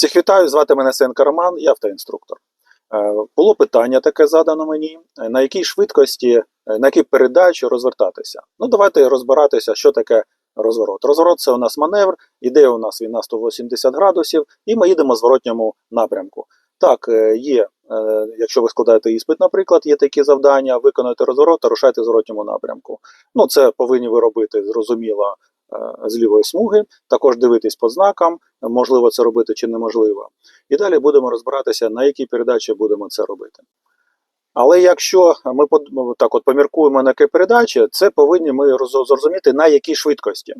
Всіх вітаю, звати мене Сенка Роман, я автоінструктор. Е, Було питання таке задано мені, е, на якій швидкості, е, на якій передачі розвертатися. Ну, давайте розбиратися, що таке розворот. Розворот це у нас маневр, іде у нас він на 180 градусів, і ми їдемо в зворотньому напрямку. Так, є, якщо ви складаєте іспит, наприклад, є такі завдання, виконуєте розворот та рушайте в зворотньому напрямку. Ну, це повинні ви робити, зрозуміло, з лівої смуги, також дивитись по знакам, можливо це робити чи неможливо. І далі будемо розбиратися, на якій передачі будемо це робити. Але якщо ми так от поміркуємо на якій передачі, це повинні ми зрозуміти на якій швидкості.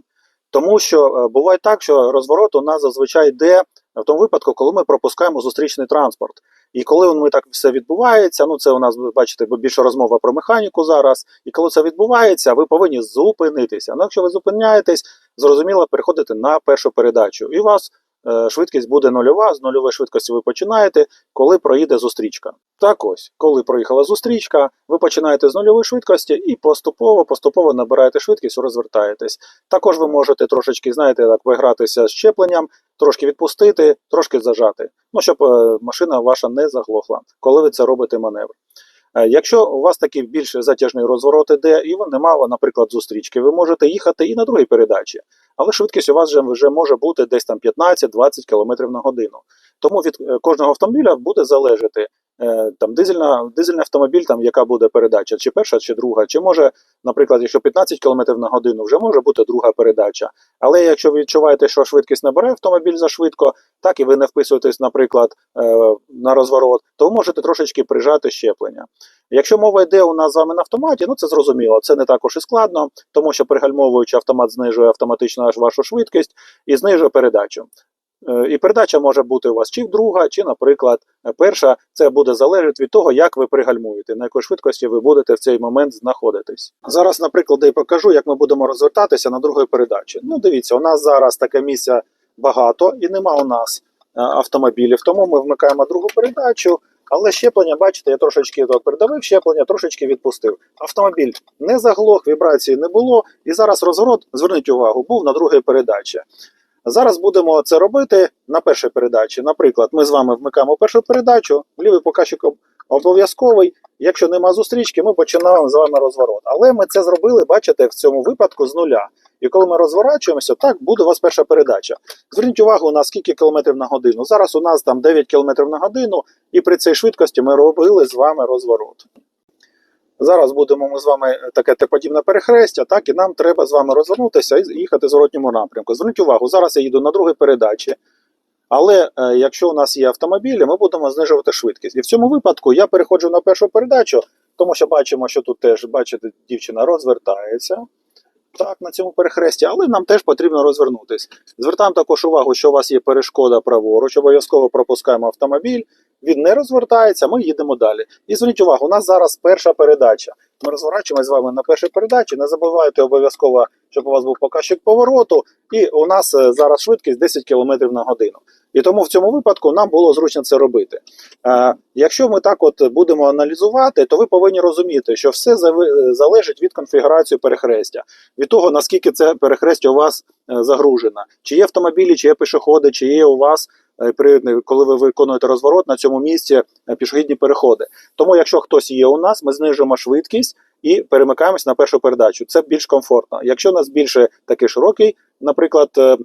Тому що е, буває так, що розворот у нас зазвичай йде в тому випадку, коли ми пропускаємо зустрічний транспорт. І коли ми так все відбувається, ну це у нас бачите, більше розмова про механіку зараз. І коли це відбувається, ви повинні зупинитися. Ну, якщо ви зупиняєтесь, зрозуміло, переходите на першу передачу, і у вас швидкість буде нульова. З нульової швидкості ви починаєте, коли проїде зустрічка. Так ось, коли проїхала зустрічка, ви починаєте з нульової швидкості і поступово, поступово набираєте швидкість, розвертаєтесь. Також ви можете трошечки, знаєте, так вигратися з щепленням, трошки відпустити, трошки зажати. Ну, щоб е, машина ваша не заглохла, коли ви це робите маневр. Е, Якщо у вас такий більш затяжний розворот іде, і немає, наприклад, зустрічки, ви можете їхати і на другій передачі, але швидкість у вас вже, може бути десь там 15-20 км на годину. Тому від е, кожного автомобіля буде залежати там дизельна, дизельний автомобіль, там яка буде передача, чи перша, чи друга, чи може, наприклад, якщо 15 км на годину, вже може бути друга передача. Але якщо ви відчуваєте, що швидкість набере автомобіль зашвидко, так і ви не вписуєтесь, наприклад, е, на розворот, то ви можете трошечки прижати щеплення. Якщо мова йде у нас з вами на автоматі, ну це зрозуміло, це не також і складно, тому що пригальмовуючи автомат знижує автоматично вашу швидкість і знижує передачу. Е, І передача може бути у вас чи друга, чи, наприклад, перша. Це буде залежати від того, як ви пригальмуєте, на якій швидкості ви будете в цей момент знаходитись. Зараз, наприклад, я покажу, як ми будемо розвертатися на другій передачі. Ну, дивіться, у нас зараз таке місця багато і нема у нас е, автомобілів, тому ми вмикаємо другу передачу. Але щеплення, бачите, я трошечки тут передавив щеплення, трошечки відпустив. Автомобіль не заглох, вібрації не було. І зараз розворот, зверніть увагу, був на другій передачі. Зараз будемо це робити на першій передачі. Наприклад, ми з вами вмикаємо першу передачу, лівий показчик обов'язковий. Якщо нема зустрічки, ми починаємо з вами розворот. Але ми це зробили, бачите, в цьому випадку з нуля. І коли ми розворачуємося, так буде у вас перша передача. Зверніть увагу на скільки кілометрів на годину. Зараз у нас там 9 кілометрів на годину, і при цій швидкості ми робили з вами розворот. Зараз будемо ми з вами таке подібне перехрестя, так і нам треба з вами розвернутися і їхати в зворотньому напрямку. Зверніть увагу, зараз я їду на другій передачі. Але е, якщо у нас є автомобілі, ми будемо знижувати швидкість. І в цьому випадку я переходжу на першу передачу, тому що бачимо, що тут теж, бачите, дівчина розвертається так, на цьому перехресті, але нам теж потрібно розвернутись. Звертаємо також увагу, що у вас є перешкода праворуч, обов'язково пропускаємо автомобіль. Він не розвертається, ми їдемо далі. І зверніть увагу, у нас зараз перша передача. Ми розворачуємося з вами на першій передачі. Не забувайте обов'язково, щоб у вас був показчик повороту, і у нас е, зараз швидкість 10 км на годину. І тому в цьому випадку нам було зручно це робити. Е, якщо ми так от будемо аналізувати, то ви повинні розуміти, що все зави- залежить від конфігурації перехрестя, від того наскільки це перехрестя у вас е, загружено. Чи є автомобілі, чи є пішоходи, чи є у вас е, при коли ви виконуєте розворот на цьому місці е, пішохідні переходи. Тому, якщо хтось є у нас, ми знижуємо швидкість і перемикаємось на першу передачу. Це більш комфортно. Якщо у нас більше такий широкий, наприклад, е, е,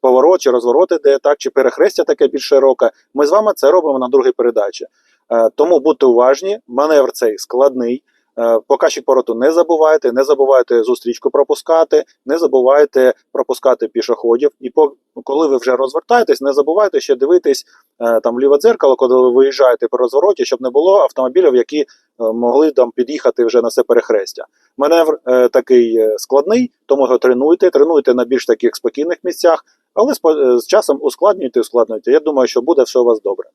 поворот чи розворот іде, так чи перехрестя таке більш широке, ми з вами це робимо на другій передачі. Е, Тому будьте уважні, маневр цей складний. Е, Показчик повороту не забувайте, не забувайте зустрічку пропускати, не забувайте пропускати пішоходів. І по, коли ви вже розвертаєтесь, не забувайте ще дивитись е, там в ліве дзеркало, коли ви виїжджаєте при розвороті, щоб не було автомобілів, які е, могли там під'їхати вже на це перехрестя. Маневр е, такий складний, тому його тренуйте, тренуйте на більш таких спокійних місцях, але з, з часом ускладнюйте, ускладнюйте. Я думаю, що буде все у вас добре.